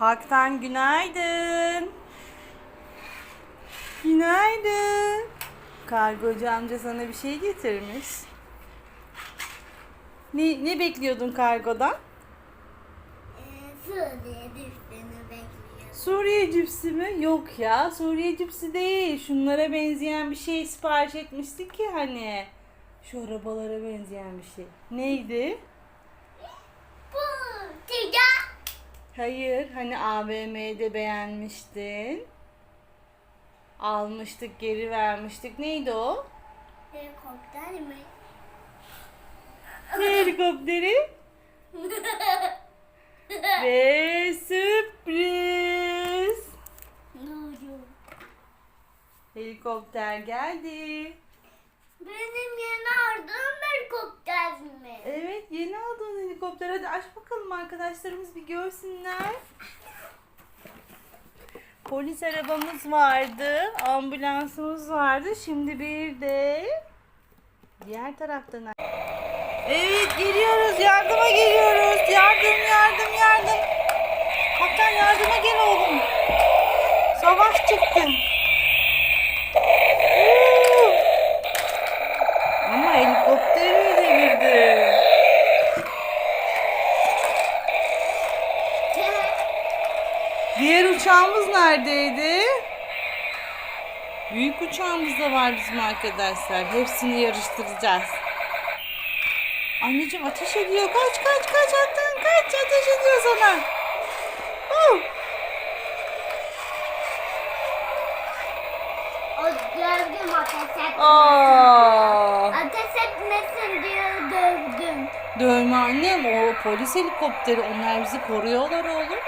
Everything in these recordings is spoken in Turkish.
Haktan günaydın. Günaydın. Kargocu amca sana bir şey getirmiş. Ne, ne bekliyordun kargodan? Ee, Suriye düştüğünü bekliyorum. Suriye cipsi mi? Yok ya Suriye cipsi değil. Şunlara benzeyen bir şey sipariş etmiştik ki hani. Şu arabalara benzeyen bir şey. Neydi? Hayır, hani AVM'de beğenmiştin. Almıştık, geri vermiştik. Neydi o? Helikopter mi? Ne helikopteri? Ve sürpriz. Ne oluyor? Helikopter geldi. Benim yeni aldığım helikopter mi? Evet, yeni helikopter. Hadi aç bakalım arkadaşlarımız bir görsünler. Polis arabamız vardı, ambulansımız vardı. Şimdi bir de diğer taraftan. Evet, geliyoruz. Yardıma geliyoruz. Yardım, yardım, yardım. Kaptan yardıma gel oğlum. Savaş çıktı. Diğer uçağımız neredeydi? Büyük uçağımız da var bizim arkadaşlar. Hepsini yarıştıracağız. Anneciğim ateş ediyor. Kaç kaç kaç attın kaç ateş ediyor sana. Huh. O gördüm ateş etmesin. Aa. Ateş etmesin diye dövdüm. Dövme annem o polis helikopteri onlar bizi koruyorlar oğlum.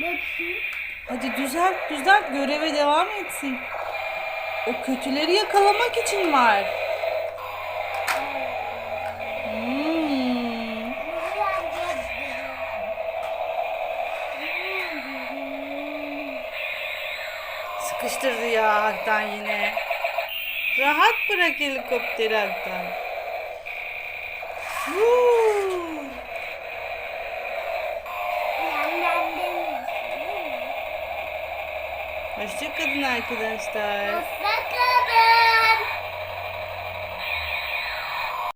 Bakayım. Hadi düzelt düzelt göreve devam etsin. O kötüleri yakalamak için var. Hmm. Sıkıştırdı ya Haktan yine. Rahat bırak helikopteri Haktan. Demiyorsun değil mi? Hoşçakalın arkadaşlar. Hoşça